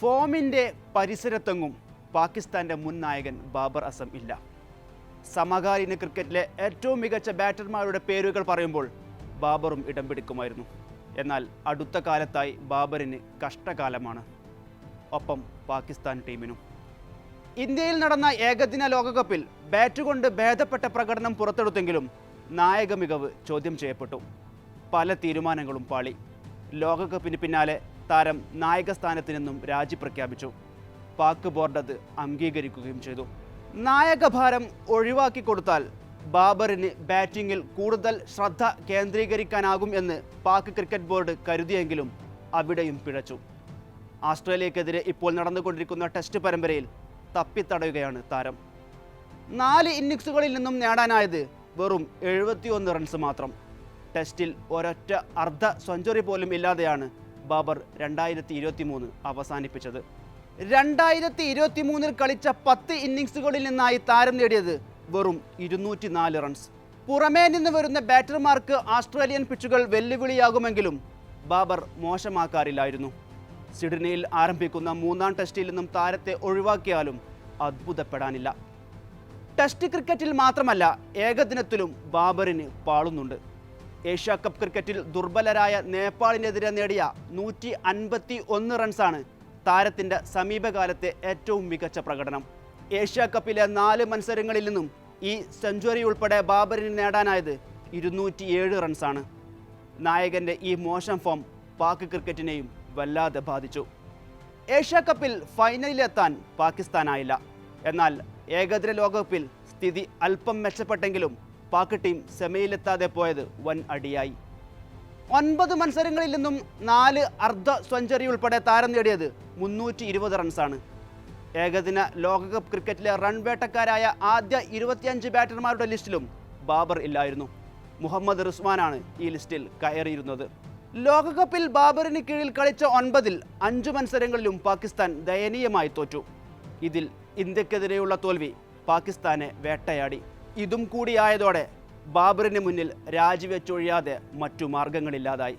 ഫോമിന്റെ പരിസരത്തെങ്ങും പാകിസ്ഥാന്റെ മുൻ നായകൻ ബാബർ അസം ഇല്ല. സമകാലീന ക്രിക്കറ്റിലെ ഏറ്റവും മികച്ച ബാറ്റർമാരുടെ പേരുകൾ പറയുമ്പോൾ ബാബറും ഇടം പിടിക്കുമായിരുന്നു. എന്നാൽ അടുത്ത കാലത്തായി ബാബറിന് കഷ്ടകാലമാണ്. ഒപ്പം പാകിസ്ഥാൻ ടീമിനും. ഇന്ത്യയിൽ നടന്ന ഏകദിന ലോകകപ്പിൽ ബാറ്റ് കൊണ്ട് ഭേദപ്പെട്ട പ്രകടനം പുറത്തെടുത്തെങ്കിലും നായക മികവ് ചോദ്യം ചെയ്യപ്പെട്ടു. പല തീരുമാനങ്ങളും പാളി. ലോകകപ്പിന് പിന്നാലെ താരം നായക സ്ഥാനത്ത് നിന്നും രാജി പ്രഖ്യാപിച്ചു. പാക് ബോർഡ് അത് അംഗീകരിക്കുകയും ചെയ്തു. നായകഭാരം ഒഴിവാക്കി കൊടുത്താൽ ബാബറിന് ബാറ്റിംഗിൽ കൂടുതൽ ശ്രദ്ധ കേന്ദ്രീകരിക്കാനാകും എന്ന് പാക് ക്രിക്കറ്റ് ബോർഡ് കരുതിയെങ്കിലും അവിടെയും പിഴച്ചു. ആസ്ട്രേലിയക്കെതിരെ ഇപ്പോൾ നടന്നുകൊണ്ടിരിക്കുന്ന ടെസ്റ്റ് പരമ്പരയിൽ തപ്പിത്തടയുകയാണ് താരം. നാല് ഇന്നിങ്സുകളിൽ നിന്നും നേടാനായത് വെറും എഴുപത്തിയൊന്ന് റൺസ് മാത്രം. ടെസ്റ്റിൽ ഒരൊറ്റ അർദ്ധ സെഞ്ചുറി പോലും ഇല്ലാതെയാണ് ബാബർ രണ്ടായിരത്തി ഇരുപത്തി മൂന്ന് അവസാനിപ്പിച്ചത്. രണ്ടായിരത്തി ഇരുപത്തി മൂന്നിൽ കളിച്ച പത്ത് ഇന്നിങ്സുകളിൽ നിന്നായി താരം നേടിയത് വെറും ഇരുന്നൂറ്റി നാല് റൺസ്. പുറമേ നിന്ന് വരുന്ന ബാറ്റർമാർക്ക് ആസ്ട്രേലിയൻ പിച്ചുകൾ വെല്ലുവിളിയാകുമെങ്കിലും ബാബർ മോശമാക്കാറില്ലായിരുന്നു. സിഡ്നിയിൽ ആരംഭിക്കുന്ന മൂന്നാം ടെസ്റ്റിൽ നിന്നും താരത്തെ ഒഴിവാക്കിയാലും അത്ഭുതപ്പെടാനില്ല. ടെസ്റ്റ് ക്രിക്കറ്റിൽ മാത്രമല്ല ഏകദിനത്തിലും ബാബറിന് പാളുന്നുണ്ട്. ഏഷ്യ കപ്പ് ക്രിക്കറ്റിൽ ദുർബലരായ നേപ്പാളിനെതിരെ നേടിയ നൂറ്റി അൻപത്തി ഒന്ന് റൺസാണ് താരത്തിന്റെ സമീപകാലത്തെ ഏറ്റവും മികച്ച പ്രകടനം. ഏഷ്യ കപ്പിലെ നാല് മത്സരങ്ങളിൽ നിന്നും ഈ സെഞ്ചുറി ഉൾപ്പെടെ ബാബറിന് നേടാനായത് ഇരുന്നൂറ്റിയേഴ് റൺസാണ്. നായകന്റെ ഈ മോശം ഫോം പാക് ക്രിക്കറ്റിനെയും വല്ലാതെ ബാധിച്ചു. ഏഷ്യ കപ്പിൽ ഫൈനലിലെത്താൻ പാകിസ്ഥാനായില്ല. എന്നാൽ ഏകദിന ലോകകപ്പിൽ സ്ഥിതി അല്പം മെച്ചപ്പെട്ടെങ്കിലും പാക് ടീം സെമിയിലെത്താതെ പോയത് വൻ അടിയായി. ഒൻപത് മത്സരങ്ങളിൽ നിന്നും നാല് അർദ്ധ സെഞ്ചുറി ഉൾപ്പെടെ താരം നേടിയത് മുന്നൂറ്റി ഇരുപത് റൺസാണ്. ഏകദിന ലോകകപ്പ് ക്രിക്കറ്റിലെ റൺ വേട്ടക്കാരായ ആദ്യ ഇരുപത്തിയഞ്ച് ബാറ്റർമാരുടെ ലിസ്റ്റിലും ബാബർ ഇല്ലായിരുന്നു. മുഹമ്മദ് റിസ്വാനാണ് ഈ ലിസ്റ്റിൽ കയറിയിരുന്നത്. ലോകകപ്പിൽ ബാബറിന് കീഴിൽ കളിച്ച ഒൻപതിൽ അഞ്ച് മത്സരങ്ങളിലും പാകിസ്ഥാൻ ദയനീയമായി തോറ്റു. ഇതിൽ ഇന്ത്യക്കെതിരെയുള്ള തോൽവി പാകിസ്ഥാനെ വേട്ടയാടി. ഇതും കൂടിയായതോടെ ബാബറിന് മുന്നിൽ രാജിവെച്ചൊഴിയാതെ മറ്റു മാർഗങ്ങളില്ലാതായി.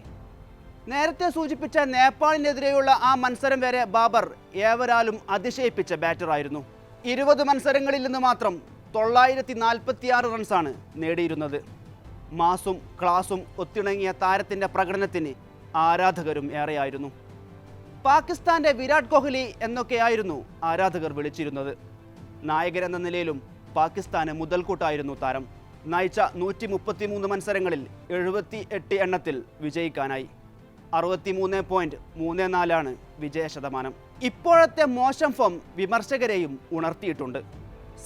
നേരത്തെ സൂചിപ്പിച്ച നേപ്പാളിനെതിരെയുള്ള ആ മത്സരം വരെ ബാബർ ഏവരാലും അതിശയിപ്പിച്ച ബാറ്ററായിരുന്നു. ഇരുപത് മത്സരങ്ങളിൽ നിന്ന് മാത്രം തൊള്ളായിരത്തി നാൽപ്പത്തിയാറ് റൺസാണ് നേടിയിരുന്നത്. മാസും ക്ലാസും ഒത്തിണങ്ങിയ താരത്തിന്റെ പ്രകടനത്തിന് ആരാധകരും ഏറെയായിരുന്നു. പാകിസ്ഥാന്റെ വിരാട് കോഹ്ലി എന്നൊക്കെയായിരുന്നു ആരാധകർ വിളിച്ചിരുന്നത്. നായകരെന്ന നിലയിലും പാകിസ്ഥാന് മുതൽക്കൂട്ടായിരുന്നു താരം. നയിച്ച നൂറ്റി മുപ്പത്തിമൂന്ന് മത്സരങ്ങളിൽ എഴുപത്തി എട്ട് എണ്ണത്തിൽ വിജയിക്കാനായി. അറുപത്തിമൂന്ന് പോയിന്റ് മൂന്ന് നാലാണ് വിജയ ശതമാനം. ഇപ്പോഴത്തെ മോശം ഫോം വിമർശകരെയും ഉണർത്തിയിട്ടുണ്ട്.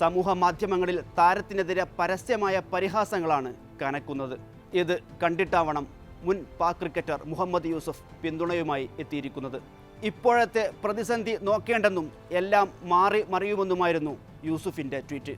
സമൂഹ മാധ്യമങ്ങളിൽ താരത്തിനെതിരെ പരസ്യമായ പരിഹാസങ്ങളാണ് കനക്കുന്നത്. ഇത് കണ്ടിട്ടാവണം മുൻ പാക് ക്രിക്കറ്റർ മുഹമ്മദ് യൂസഫ് പിന്തുണയുമായി എത്തിയിരിക്കുന്നത്. ഇപ്പോഴത്തെ പ്രതിസന്ധി നോക്കേണ്ടെന്നും എല്ലാം മാറി മറിയുമെന്നുമായിരുന്നു യൂസുഫിന്റെ ട്വീറ്റ്.